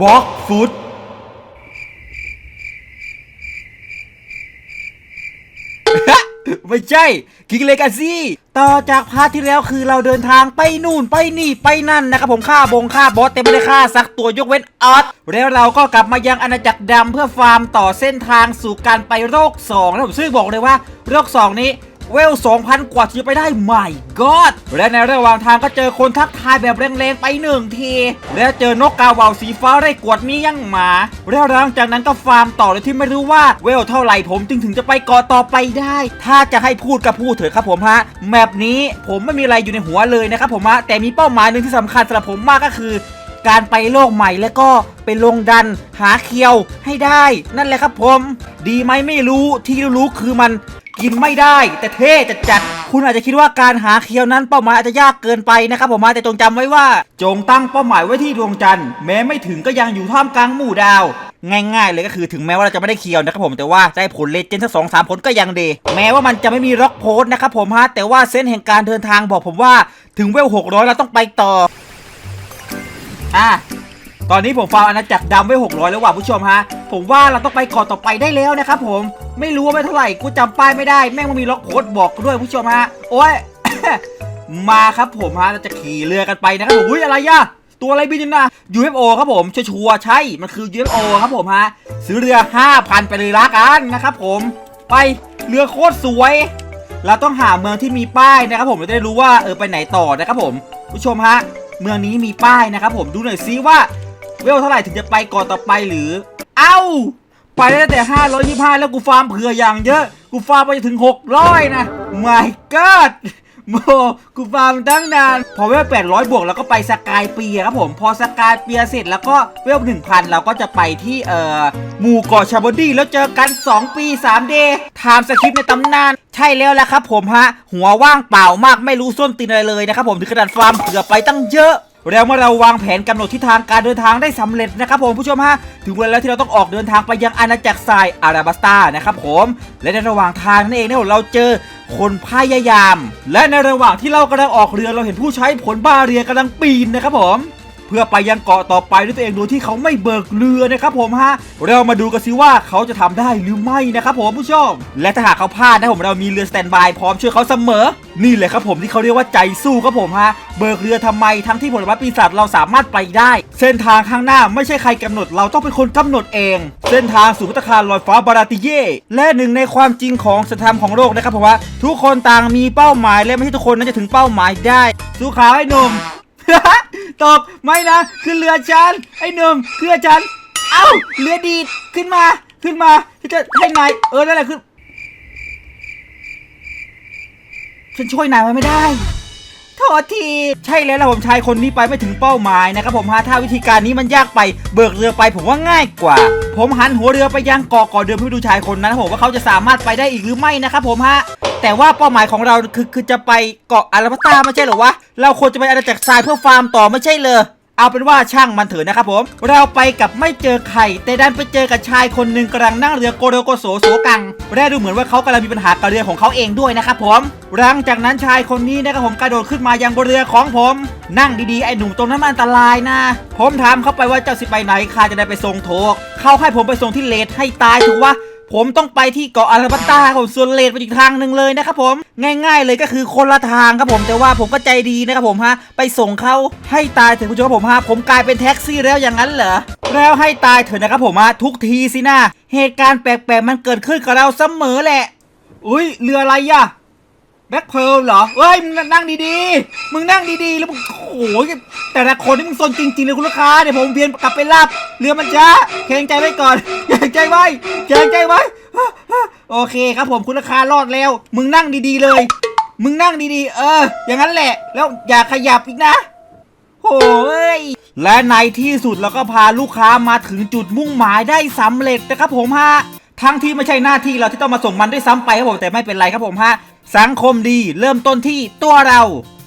บล็อกฟุตไม่ใช่คิงเลกาซี่ต่อจากพาร์ทที่แล้วคือเราเดินทางไปนู่นไปนี่ไปนั่นนะครับผมฆ่าบงฆ่าบอสแต่ไม่ได้ฆ่าสักตัวยกเว้นออสแล้วเราก็กลับมายังอาณาจักรดำเพื่อฟาร์มต่อเส้นทางสู่การไปโรค2นะผมซึ่งบอกเลยว่า โรค 2 นี้ เวล 2,000 กว่าที่จะไปได้ใหม่กอดและในระหว่างทางก็เจอคนทักทายแบบแรงๆไปหนึ่งที แล้วเจอนกกาเหว่าสีฟ้าได้กวดมียั่งหมา แล้วหลังจากนั้นก็ฟาร์มต่อเลยที่ไม่รู้ว่าเวลเท่าไหร่ผมจึงถึงจะไปเกาะต่อไปได้ ถ้าจะให้พูดก็พูดเถอะครับผมฮะแมปนี้ผมไม่มีอะไรอยู่ในหัวเลยนะครับผมฮะแต่มีเป้าหมายหนึ่งที่สำคัญสำหรับผมมากก็คือการไปโลกใหม่แล้วก็ไปลงดันหาเคียวให้ได้ นั่นแหละครับผม ดีไหมไม่รู้ที่รู้คือมัน กินไม่ได้แต่เท่จัดจัดคุณอาจจะคิดว่าการหาเคียวนั้นเป้าหมายอาจจะยากเกินไปนะครับผมมาแต่จงจำไว้ว่า จงตั้งเป้าหมายไว้ที่ดวงจันทร์แม้ไม่ถึงก็ยังอยู่ท่ามกลางหมู่ดาว ง่ายๆ เลยก็คือถึงแม้ว่าเราจะไม่ได้เคียวนะครับผมแต่ว่าได้ผลเลเจนด์สักสองสามผลก็ยังดี แม้ว่ามันจะไม่มีล็อกโพสต์นะครับผมฮะแต่ว่าเส้นแห่งการเดินทางบอกผมว่าถึงเวล600เราต้องไปต่ออะ ตอนนี้ผมฟาร์มอาณาจักรดำไว้ 600 แล้วว่ะผู้ชมฮะ ผมว่าเราต้องไปเกาะต่อไปได้แล้วนะครับผม ไม่รู้ว่าไม่เท่าไหร่ กูจำป้ายไม่ได้ แม่งมันมีล็อกโค้ดบอกด้วยผู้ชมฮะ โอ้ย มาครับผมฮะ เราจะขี่เรือกันไปนะครับผมอุ้ยอะไรอะตัวอะไรบินนะ UFO ครับผมชัวร์ใช่ มันคือ UFO ครับผมฮะ ซื้อเรือ 5,000 ไปเลยละกันนะครับผม ไป เรือโคตรสวย เราต้องหาเมืองที่มีป้ายนะครับผมเราจะได้รู้ว่าเออไปไหนต่อนะครับผม ผู้ชมฮะ เมืองนี้มีป้ายนะครับผม ดูหน่อยซิว่า เวลเท่าไหร่ถึงจะไปก่อนต่อไปหรือ เอ้า ไปได้ตั้งแต่ 525 แล้วกูฟาร์มเผื่ออย่างเยอะ กูฟาร์มไปจนถึง 600 นะ my god โมกูฟาร์มตั้งนาน พอเวล800 บวกแล้วก็ไปสกายเปียครับผม พอสกายเปียเสร็จแล้วก็เวล1,000 เราก็จะไปที่เอ่อหมู่เกาะชาบอดี้แล้วเจอกัน 2 ปี 3 เดย์ไทม์สคริปในตำนาน ใช่แล้วแหละครับผมฮะ หัวว่างเปล่ามากไม่รู้ส้นตีนอะไรเลยนะครับผมถึงขนาดฟาร์มเผื่อไปตั้งเยอะ แล้วเมื่อเราวางแผนกำหนดทิศทางการเดินทางได้สำเร็จนะครับผมผู้ชมฮะถึงเวลาแล้วที่เราต้องออกเดินทางไปยังอาณาจักรทรายอาราบัสตานะครับผมและในระหว่างทางนั่นเองนะเราเจอคนพยายาม และในระหว่างที่เรากำลังออกเรือเราเห็นผู้ใช้ผลบ้าเรือกำลังปีนนะครับผม เพื่อไปยังเกาะต่อไปด้วยตัวเองโดยที่เขาไม่เบิกเรือนะครับผมฮะเรามาดูกันสิว่าเขาจะทำได้หรือไม่นะครับผมผู้ชม และถ้าหากเขาพลาดนะผมเรามีเรือสแตนบายพร้อมช่วยเขาเสมอ นี่แหละครับผมที่เขาเรียกว่าใจสู้ครับผมฮะเบิกเรือทำไมทั้งที่ผลไม้ปีศาจเราสามารถไปได้ เส้นทางข้างหน้าไม่ใช่ใครกำหนดเราต้องเป็นคนกำหนดเอง เส้นทางสู่พัตคารลอยฟ้าบาราติเย่และหนึ่งในความจริงของสถานของโลกนะครับผมว่าทุกคนต่างมีเป้าหมายและไม่ใช่ทุกคนนั้นจะถึงเป้าหมายได้ สู้ขาวไอ้นม ตบไม่นะขึ้นเรือฉันไอ้หนุ่มเรือฉันเอ้าเรือดีดขึ้นมาขึ้นมาฉันจะให้นายเออนั่นแหละขึ้นฉันช่วยนายไว้ไม่ได้ โทษที ใช่แล้วละผมชายคนนี้ไปไม่ถึงเป้าหมายนะครับผมฮาท่าวิธีการนี้มันยากไป เบิกเรือไปผมว่าง่ายกว่า ผมหันหัวเรือไปยังเกาะเกาะเดิมเพื่อดูชายคนนั้นนะผมว่าเขาจะสามารถไปได้อีกหรือไม่นะครับผมฮะแต่ว่าเป้าหมายของเราคือคือจะไปเกาะอาราบัตตาไม่ใช่เหรอวะเราควรจะไปอาณาจักรทรายเพื่อฟาร์มต่อไม่ใช่เลย เอาเป็นว่าช่างมันเถอะนะครับผม เราไปกับไม่เจอใครแต่ดันไปเจอกับชายคนหนึ่งกำลังนั่งเรือโกโรโกโสโสกังและดูเหมือนว่าเขากำลังมีปัญหากับเรือของเขาเองด้วยนะครับผม หลังจากนั้นชายคนนี้นะครับผมกระโดดขึ้นมายังบนเรือของผม นั่งดีๆไอ้หนุ่มตรงนั้นมันอันตรายนะ ผมถามเขาไปว่าเจ้าสิไปไหนข้าจะได้ไปส่งโถกเขาให้ผมไปส่งที่เลดให้ตายถูกวะ ผมต้องไปที่เกาะอาราบัตตาผมส่วนเลดไปอีกทางหนึ่งเลยนะครับผมง่าย ๆ เลยก็คือคนละทางครับผมแต่ว่าผมก็ใจดีนะครับผมฮะไปส่งเขาให้ตายเถอะคุณผู้ชมครับผมฮะผมกลายเป็นแท็กซี่แล้วอย่างนั้นเหรอแล้วให้ตายเถอะนะครับผมฮะทุกทีสินะเหตุการณ์แปลกๆมันเกิดขึ้นกับเราเสมอแหละ อุ้ยเรืออะไรอะ แบ็คเพลเหรอเฮ้ยมึงนั่งดีๆ มึงนั่งดีๆ แล้วมึงโอ้โหแต่ละคนนี่มึงซนจริงๆเลยคุณลูกค้า เดี๋ยวผมเวียนกลับไปรับเรือมันช้าเกรงใจไว้ก่อนเกรงใจไว้เกรงใจไว้ โอเคครับผมคุณลูกค้ารอดแล้ว มึงนั่งดีๆเลย มึงนั่งดีๆ เออ อย่างนั้นแหละ แล้วอย่าขยับอีกนะโอ้ยและในที่สุดเราก็พาลูกค้ามาถึงจุดมุ่งหมายได้สำเร็จนะครับผมฮะทั้งที่ไม่ใช่หน้าที่เราที่ต้องมาส่งมันด้วยซ้ำไปครับผมแต่ไม่เป็นไรครับผมฮะ สังคมดีเริ่มต้นที่ตัวเรา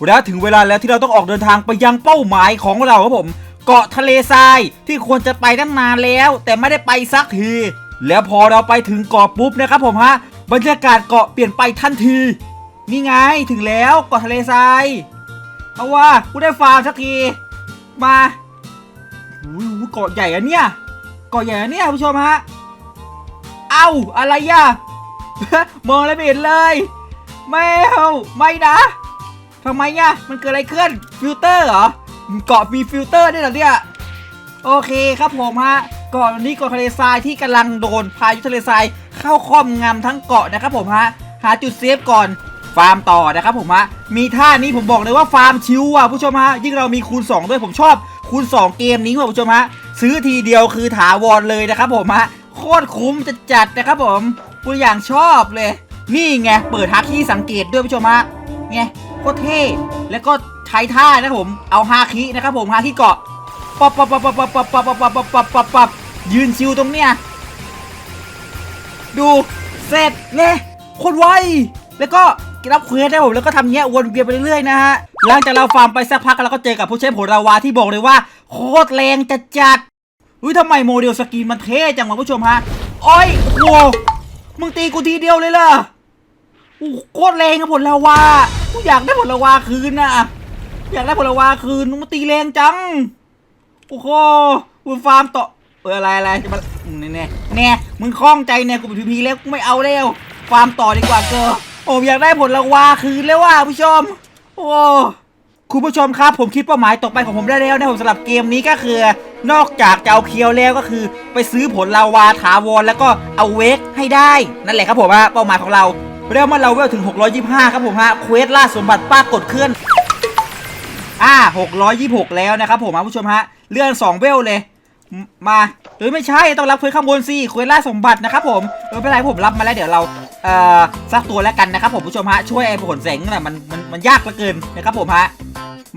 แล้วถึงเวลาแล้วที่เราต้องออกเดินทางไปยังเป้าหมายของเราครับผม เกาะทะเลทรายที่ควรจะไปตั้งนานแล้ว แต่ไม่ได้ไปสักที แล้วพอเราไปถึงเกาะปุ๊บนะครับผมฮะบรรยากาศเกาะเปลี่ยนไปทันที นี่ไงถึงแล้วเกาะทะเลทรายเอาว่ากูได้ฟาร์มสักที มาหูยหูเกาะใหญ่อะเนี่ยเกาะใหญ่อะเนี่ยผู้ชมฮะ เอ้าอะไรย่ะมองอะไรไม่เห็นเลย ไม่เอาไม่นะทำไมเนี่ยมันเกิดอะไรขึ้นฟิลเตอร์เหรอเกาะมีฟิลเตอร์ด้วยเหรอเนี่ยโอเคครับผมฮะเกาะนี้เกาะทะเลทรายที่กำลังโดนพายุทะเลทรายเข้าครอบงำทั้งเกาะนะครับผมฮะหาจุดเซฟก่อนฟาร์มต่อนะครับผมฮะมีท่านี้ผมบอกเลยว่าฟาร์มชิวอะผู้ชมฮะยิ่งเรามีคูณ 2 ด้วยผมชอบคูณ 2 เกมนี้ว่ะผู้ชมฮะซื้อทีเดียวคือถาวรเลยนะครับผมฮะโคตรคุ้มจะจัดนะครับผมตัวอย่างชอบเลย นี่ไง เปิดฮักที่สังเกตด้วยผู้ชมฮะไงโคตรเท่แล้วก็ใช้ท่านะครับผม เอาฮาคินะครับผมฮาคิเกาะปับปับปับปับปับปับปับปับปับปับปับปับยืนชิวตรงเนี้ยดูเสร็จเลยโคตรไวแล้วก็รับเควสได้ผมแล้วก็ทำเนี้ยวนเวียนไปเรื่อยๆนะฮะหลังจากเราฟาร์มไปสักพักเราก็เจอกับผู้ใช้ผลลาวาที่บอกเลยว่า โคตรแรงจัดจัดอุ้ยทำไมโมเดลสกรีนมันเท่จังวะผู้ชมฮะอ้อยโวมึงตีกูทีเดียวเลยเหร อโอ้โคตรแรงอะผลลาวากูอยากได้ผลลาวาคืนน่ะอยากได้ผลลาวาคืนมึงมาตีแรงจังโอ้โหกูฟาร์มต่อเอออะไรอะไรจะมาแน่แน่แน่มึงคล่องใจเนี่ยกูเป็นพีพีแล้วกูไม่เอาแล้วฟาร์มต่อดีกว่าเกอโอ้อยากได้ผลลาวาคืนแล้วว่ะผู้ชม โอ้คุณผู้ชมครับผมคิดเป้าหมายต่อไปของผมได้แล้วนะผมสำหรับเกมนี้ก็คือ นอกจากจะเอาเคียวแล้วก็คือ ไปซื้อผลลาวาถาวรแล้วก็เอาเวกให้ได้ นั่นแหละครับผมฮะเป้าหมายของเรา เรียกว่าเราเวลถึง 625 ครับผมฮะเควสล่าสมบัติป้ากดเคลื่อนอ่า626 แล้วนะครับผมผู้ชมฮะเลื่อน 2 เวลเลย มาหรือไม่ใช่ต้องรับเควสข้างบนสิเควสล่าสมบัตินะครับผมเออไม่เป็นไรผมรับมาแล้วเดี๋ยวเราเอ่อซักตัวแล้วกันนะครับผมผู้ชมฮะช่วยไอ้ผลแสงนั่นนะมันมันมันยากเหลือเกินนะครับผมฮะ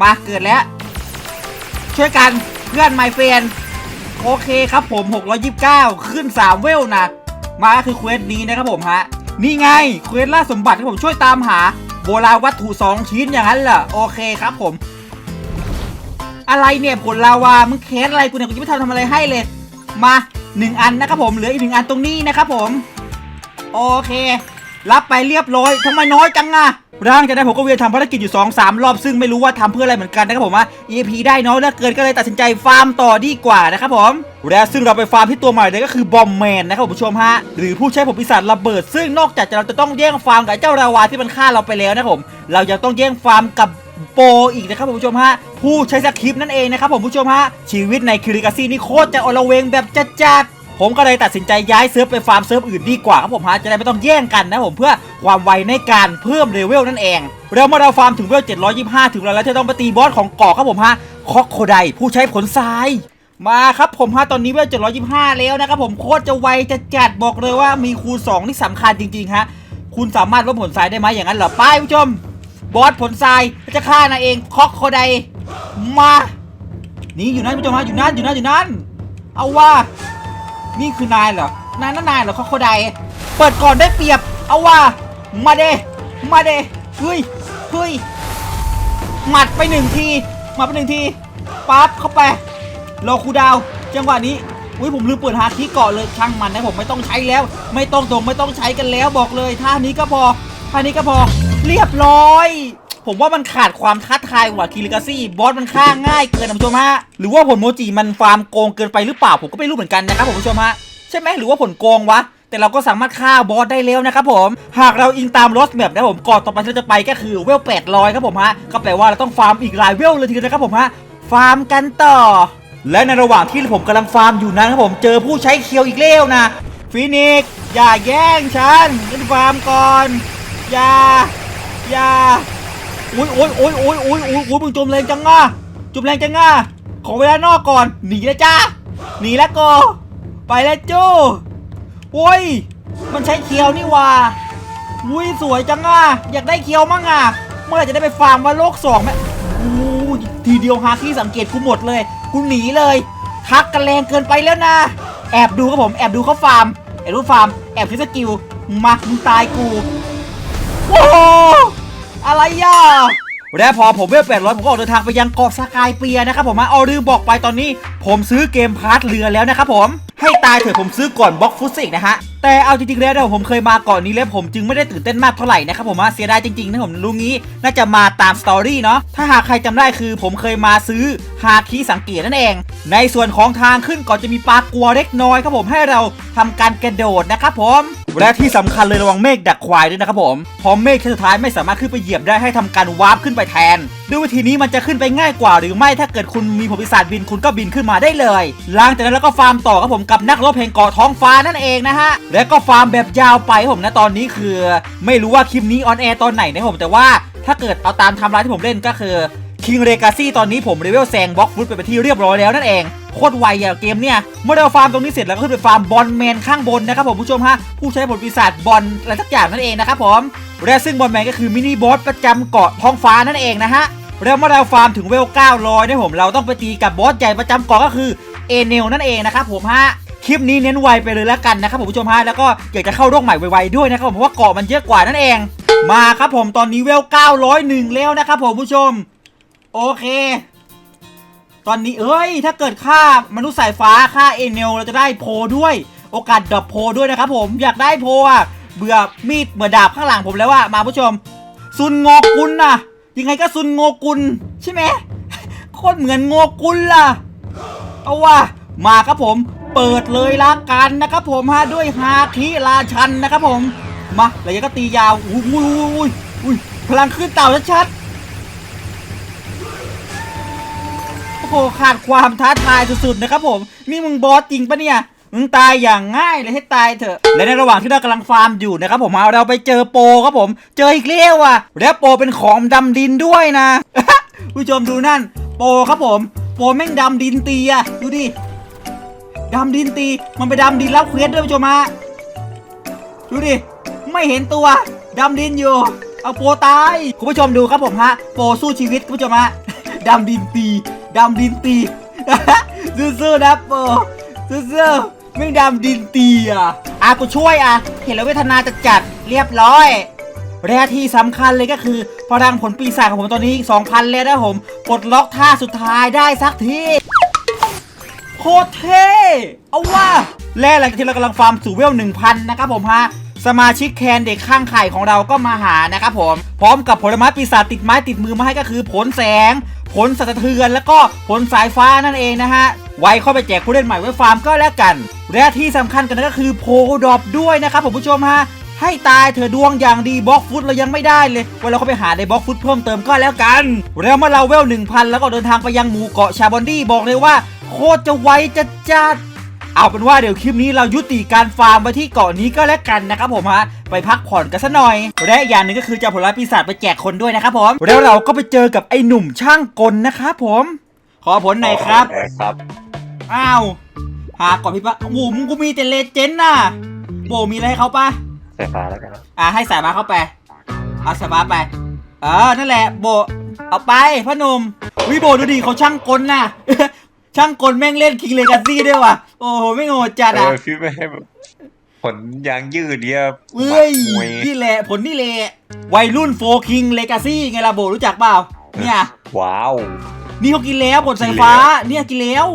มาเกิดแล้ว ช่วยกันเพื่อนไมเฟนโอเคครับผม 629 ขึ้น 3 เวลนะมาคือเควสนี้นะครับผมฮะ นี่ไงเควสล่าสมบัติที่ผมช่วยตามหา โบราณวัตถุ2ชิ้นอย่างนั้นเหรอโอเคครับผม อะไรเนี่ยผลลาวามึงเคสอะไรกูเนี่ยกูจะไม่ทำทำอะไรให้เลย มาหนึ่งอันนะครับผมเหลืออีกหนึ่งอันตรงนี้นะครับผม โอเค รับไปเรียบร้อยทำไมน้อยจังอะร่างจากนั้นผมก็เวียนทำภารกิจอยู่ 2 3 รอบซึ่งไม่รู้ว่าทำเพื่ออะไรเหมือนกันนะครับผมว่า EP ได้น้อยเหลือเกินก็เลยตัดสินใจฟาร์มต่อดีกว่านะครับผมและซึ่งเราไปฟาร์มที่ตัวใหม่เลยก็คือบอมแมนนะครับผมผู้ชมฮะหรือผู้ใช้ผมปีศาจระเบิด ซึ่งนอกจากเราจะต้องแย่งฟาร์มกับเจ้าราวาที่มันฆ่าเราไปแล้วนะครับผม เรายังต้องแย่งฟาร์มกับโปอีกนะครับผู้ชมฮะผู้ใช้สคริปต์นั่นเองนะครับผมผู้ชมฮะชีวิตในคิริกาซีนี่โคตรจะอลเวงแบบจัดๆ ผมก็เลยตัดสินใจย้ายเซิร์ฟไปฟาร์มเซิร์ฟอื่นดีกว่าครับผมฮะจะได้ไม่ต้องแย่งกันนะผมเพื่อความไวในการเพิ่มเลเวลนั่นเองแล้วเมื่อเราฟาร์มถึงเลเวล725 ถึงแล้วที่ต้องไปตีบอสของเกาะครับผมฮะคอกโคไดผู้ใช้ผลทรายมาครับผมฮะตอนนี้เวล725 แล้วนะครับผมโคตรจะไวจะจัดบอกเลยว่ามีคูณ2ที่สำคัญจริงๆฮะคุณสามารถลดผลทรายได้ไหมอย่างนั้นเหรอไปผู้ชมบอสผลทรายจะฆ่านายเองคอกโคไดมานี่อยู่นั่นผู้ชมฮะอยู่นั่นอยู่นั่นอยู่นั่นเอาว่า นี่คือนายเหรอนายนั่นนายเหรอคอกโคไดเปิดก่อนได้เปรียบ เอาว่า มาเดมาเดเฮ้ยเฮ้ยหมัดไปหนึ่งทีหมัดไปหนึ่งทีปั๊บเข้าไปรอคูดาว จังหวะนี้อุ้ยผมลืมเปิดฮาคิเกาะเลยช่างมันนะผมไม่ต้องใช้แล้ว ไม่ต้องตรงไม่ต้องใช้กันแล้วบอกเลยท่านี้ก็พอท่านี้ก็พอ เรียบร้อย ผมว่ามันขาดความท้าทายกว่าคิริกาซี่บอสมันฆ่าง่ายเกินนะผู้ชมฮะหรือว่าผลโมจิมันฟาร์มโกงเกินไปหรือเปล่าผมก็ไม่รู้เหมือนกันนะครับผมผู้ชมฮะใช่ไหมหรือว่าผลโกงวะแต่เราก็สามารถฆ่าบอสได้แล้วนะครับผม หากเราอิงตามรถแบบนะผมก่อนต่อไปที่เราจะไปก็คือเวล800ครับผมฮะ ก็แปลว่าเราต้องฟาร์มอีกหลายเวลเลยทีเดียวนะครับผมฮะ ฟาร์มกันต่อ และในระหว่างที่ผมกำลังฟาร์มอยู่นั้นครับผมเจอผู้ใช้เคียวอีกแล้วนะฟินิกซ์อย่าแย่งฉันฉันฟาร์มก่อน อย่า อย่า โอ้ยโอ้ยโอ้ยโอ้ยโอ้ยโอ้ยโอ้ยมึงจมแรงจังอะจมแรงจังอะขอเวลานอกก่อน หนีแล้วจ้าหนีแล้วก็ไปแล้วจู้โอ้ย มันใช้เคียวนี่ว่าอุ้ยสวยจังอะ อยากได้เคียวมั่งอะ เมื่อไหร่จะได้ไปฟาร์มว่าโลกสองไหมอู้ยทีเดียวหาที่สังเกตกูหมดเลย กูหนีเลย ทักกันแรงเกินไปแล้วนะ แอบดูครับผม แอบดูเขาฟาร์ม แอบดูฟาร์ม แอบใช้สกิล มา มึงตายกู โอ้ อะไรย่าและพอผมเวล800ผมก็ออกเดินทางไปยังเกาะสกายเปียนะครับผมมาเอาลืมบอกไปตอนนี้ ผมซื้อเกมพาร์ทเรือแล้วนะครับผม ให้ตายเถอะผมซื้อก่อนบล็อกฟุตสิกนะฮะ แต่เอาจริงๆแล้วเนี่ยผมเคยมาเกาะนี้แล้วผมจึงไม่ได้ตื่นเต้นมากเท่าไหร่นะครับผมฮะเสียดายจริงๆนะผมรู้งี้น่าจะมาตามสตอรี่เนาะ ถ้าหากใครจำได้คือผมเคยมาซื้อฮาคิสังเกตนั่นเอง ในส่วนของทางขึ้นก่อนจะมีปลากลัวเล็กน้อยครับผมให้เราทำการกระโดดนะครับผมและที่สำคัญเลยระวังเมฆดักควายด้วยนะครับผมพอเมฆสุดท้ายไม่สามารถขึ้นไปเหยียบได้ให้ทำการวาร์ปขึ้นไปแทน ด้วยวิธีนี้มันจะขึ้นไปง่ายกว่าหรือไม่ถ้าเกิดคุณมีผลปีศาจบินคุณก็บินขึ้นมาได้เลย หลังจากนั้นแล้วก็ฟาร์มต่อครับผมกับนักรบแห่งเกาะท้องฟ้านั่นเองนะฮะ และก็ฟาร์มแบบยาวไปผมนะตอนนี้คือ ไม่รู้ว่าคลิปนี้ออนแอร์ตอนไหนนะผมแต่ว่าถ้าเกิดเอาตามทม์ไลน์ที่ผมเล่นก็คือคิงเ e กาซี่ตอนนี้ผมเลเวลแซงบล็อกฟุตไปเป็นที่เรียบร้อยแล้วนั่นเองโคตรไวอะเกมเนี่ย เมื่อเราฟาร์มตรงนี้เสร็จแล้วก็ขึ้นไปฟาร์มบอลแมนข้างบนนะครับผมผู้ชมฮะ ผู้ใช้ผลปีศาจบอลอะไรสักอย่างนั่นเองนะครับผมและซึ่งบอลแมนก็คือมินิบอสประจำเกาะท้องฟ้านั่นเองนะฮะ แล้วเมื่าฟาร์มถึงเวล 900เนี่ยผมเราต้องไปตีกับบอสใหญ่ประจำเกาะก็คือเอเนลนั่นเองนะครับผมฮะคลิปนี้เน้นไวไปเลยแล้วกันนะครับผมผู้ชมฮะแล้วก็อยากจะเข้าโรคใหม่ไวๆด้วยนะครับผมเพราะว่าเกาะมันเยอะกว่านั่นเอง มาครับผมตอนนี้เวล 901 แล้วนะครับผมผู้ชม โอเค ตอนนี้เอ้ย ถ้าเกิดค่ามนุษย์สายฟ้าค่าเอเนลเราจะได้โพลด้วย โอกาสดรอปโพลด้วยนะครับผมอยากได้โพลอะเบื่อมีดเบื่อดาบข้างหลังผมแล้วว่ามาผู้ชมซุนโงกุลน่ะ ยังไงก็ซุนโงกุลใช่ไหมโคตรเหมือนโงกุลล่ะ เอาว่ามาครับผม เปิดเลยละกันนะครับผมฮะด้วยฮาคิราชันนะครับผม มาแล้วยังก็ตียาวอุ้ยอุ้ยอุ้ยอุ้ยพลังขึ้นเต่าชัดโอ้โหขาดความท้าทายสุดๆนะครับผม นี่มึงบอสจริงปะเนี่ย มึงตายอย่างง่ายเลยให้ตายเถอะ และในระหว่างที่เรากำลังฟาร์มอยู่นะครับผมเอาเราไปเจอโปครับผม เจออีกเลี้ยวอะ และโปเป็นของดำดินด้วยนะ ผู้ชมดูนั่น โปครับผม โปแม่งดำดินตีอะ ดูดิดำดินตี มันไปดำดินรับเควสด้วยผู้ชมฮะดูดิ ไม่เห็นตัวดำดินอยู่ เอาโปตาย คุณผู้ชมดูครับผมฮะ โปสู้ชีวิตคุณผู้ชมฮะดำดินตีดำดินตีสู้ๆนะโปรสู้ๆ ไม่งดำดินตีอะอากูช่วยอะ เห็นแล้วเวทนาจะจัดเรียบร้อยและที่สำคัญเลยก็คือพลังผลปีศาจของผมตอนนี้ 2,000 แล้วนะผมปลดล็อกท่าสุดท้ายได้สักทีโคตรเท่เอาว่า และหลังจากที่เรากำลังฟาร์มสู่เวล 1,000 นะครับผมฮะสมาชิกแคนเด็กข้างไข่ของเราก็มาหานะครับผม พร้อมกับผลไม้ปีศาจติดไม้ติดมือมาให้ก็คือผลแสง ผลสัตว์เทือน แล้วก็ผลสายฟ้านั่นเองนะฮะ ไว้เข้าไปแจกผู้เล่นใหม่ไว้ฟาร์มก็แล้วกัน และที่สำคัญกันก็คือโพดอบด้วยนะครับผมผู้ชมฮะให้ตายเธอดวงอย่างดีบล็อกฟุตเรายังไม่ได้เลยไว้เราเข้าไปหาในบล็อกฟุตเพิ่มเติมก็แล้วกัน แล้วเมื่อเราเวล 1,000 แล้วก็เดินทางไปยังหมู่เกาะชาบอนดี้บอกเลยว่า โคตรจะไวจะจัด เอาเป็นว่าเดี๋ยวคลิปนี้เรายุติการฟาร์มไว้ที่เกาะนี้ก็แล้วกันนะครับผมฮะไปพักผ่อนกันซะหน่อย และอีกอย่างหนึ่งก็คือจะเอาผลไม้ปีศาจไปแจกคนด้วยนะครับผมแล้วเราก็ไปเจอกับไอ้หนุ่มช่างกลนะครับผม ขอผลหน่อยครับครับอ้าวหาก่อนพี่ปะโอ้โหมึงกูมีแต่เลเจนด์น่ะโบมีอะไรให้เขาปะไฟฟ้าแล้วกันนะอะให้สายมาเข้าไปเอาสายมาไปเออนั่นแหละโบเอาไปพ่อหนุ่มวิโบดูดิเขาช่างกลน่ะ ช่างกลแม่งเล่นคิงเลกาซี่ด้วยว่ะ โอ้โหไม่งโหดจัดเออะอพี่ไม่ให้แบบผลยางยืดเนี่ยเอ้ยหมัดมวยนี่แหละผลนี่แหละวัยรุ่นโฟคิงเลกาซี่ไงล่ะโบรู้จักเปล่า เนี่ย ว้าว นี่เขากินแล้วผลสายฟ้ากินแล้วเนี่ยกินแล้ว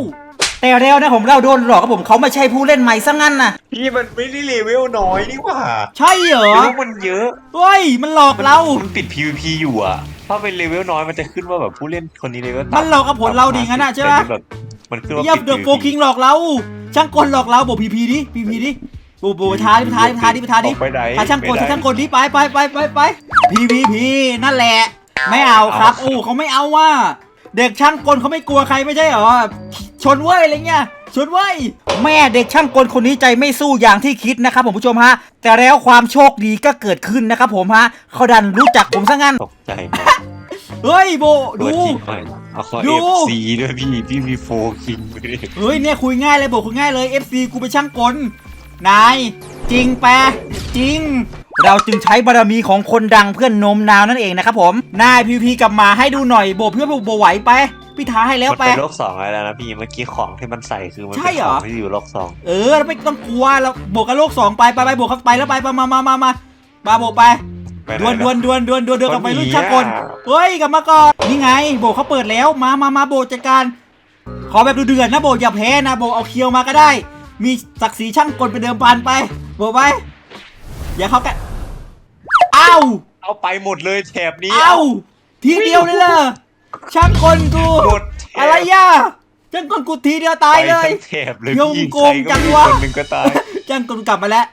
แต่แล้วนะผมเราโดนหลอกครับผมเขาไม่ใช่ผู้เล่นใหม่ซะงั้นน่ะพี่มันไม่ได้เลเวลน้อยนี่หว่าใช่เหรอเลเวลมันเยอะเฮ้ย มันหลอกเรา มันติด PVP อยู่อะ ถ้าเป็นเลเวลน้อยมันจะขึ้นว่าแบบผู้เล่นคนนี้เลเวลมันหลอกกับผลเราดิงั้นน่ะใช่ปะแต่แบบมันขึ้นว่าเยี่ยมติเดอะโฟคิงหลอกเรา ช่างกลหลอกเราบอกพีพีดิพีพีดิโบโบท้าดิท้าดิท้าดิท้าดิออกไปไหนท้าช่างกลไปไหนท้าช่างกลดิไปไปไปไปไปพีพีพีนั่นแหละ ไม่เอาครับเอาโอ้เขาไม่เอาว่า เด็กช่างกลเขาไม่กลัวใครไม่ใช่เหรอชนเว้ยอะไรเงี้ยชนเว้ยแม่เด็กช่างกลคนนี้ใจไม่สู้อย่างที่คิดนะครับผมผู้ชมฮะ แต่แล้วความโชคดีก็เกิดขึ้นนะครับผมฮะเขาดันรู้จักผมซะงั้นตกใจหมด เฮ้ยโบดูดูจริงหน่อยเอาขอดู FC ด้วยพี่พี่มีโฟคิงด้วยเฮ้ยเนี่ยคุยง่ายเลยบอกคุยง่ายเลย FC กูเป็นช่างกลนาย จริงแปะจริง เราจึงใช้บารมีของคนดังเพื่อนโนมนาวนั่นเองนะครับผมนายพีพีกลับมาให้ดูหน่อยโบเพื่อนโบไหวไปพี่ท้าให้แล้วมันไป เป็นโลกสองแล้วนะพี่เมื่อกี้ของที่มันใส่คือมันใช่เป็นเหรขอ องที่อยู่โลกสองเออเราไม่ต้องกลัวเราบวกกับโลกสองไปไปไปบวกเข้าไปแล้วไปไปมามามามามาโบกไป ไปไหดวนนะดวนดวนดวนดวนดวนกับไปรุ่นช่างกลเฮ้ยกลับมาก่อนนี่ไง โบเขาเปิดแล้วมามามาโบจัดการ ขอแบบดูเดือดนะโบอย่าแพ้นะโบเอาเคียวมาก็ได้ มีศักดิ์ศรีช่างกลเป็นเดิมพันไป โบไปอย่าเข้ากันเอ้าเอาไปหมดเลยแถบนี้เอ้าทีเดียวเลยเหรอช่างกลกูหมดแถบอะไรย่าช่างกลกูทีเดียวตายเลยไปทั้งแถบเลยยงพี่โกใครงก็จังมีวะคนหนึ่งก็ตายช่างกลกลับมาแล้ว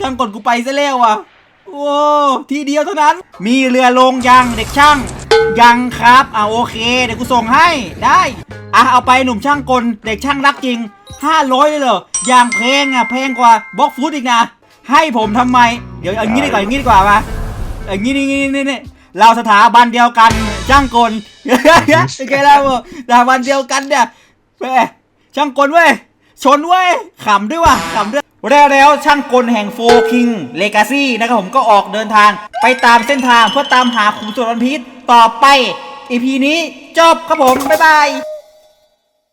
ช่างกลกูไปซะแล้วอะ โอ้ทีเดียวเท่านั้น มีเรือลงยังเด็กช่าง ยังครับอ่าโอเค เดี๋ยวกูส่งให้ได้อะเอาไปหนุ่มช่างกลเด็กช่างรักจริง 500เลยเหรออย่างแพงอะแพงกว่าบล็อกฟูดอีกนะ ให้ผมทำไม เดี๋ยวอย่างนี้ดีกว่าอย่างนี้ดีกว่ามาอย่างนี้นี่นี่นี่เราสถาบันเดียวกันช่างกลโอเคแล้วสถาบันเดียวกันเนี่ยแม่ช่างกลเว้ยชนเว้ยขำด้วยว่ะขำด้วย แล้วแล้วช่างกลแห่งโฟคิงเลกาซี่นะครับผมก็ออกเดินทางไปตามเส้นทางเพื่อตามหาขุมทรัพย์วันพีชต่อไปอีพีนี้จบครับผม บ๊ายบาย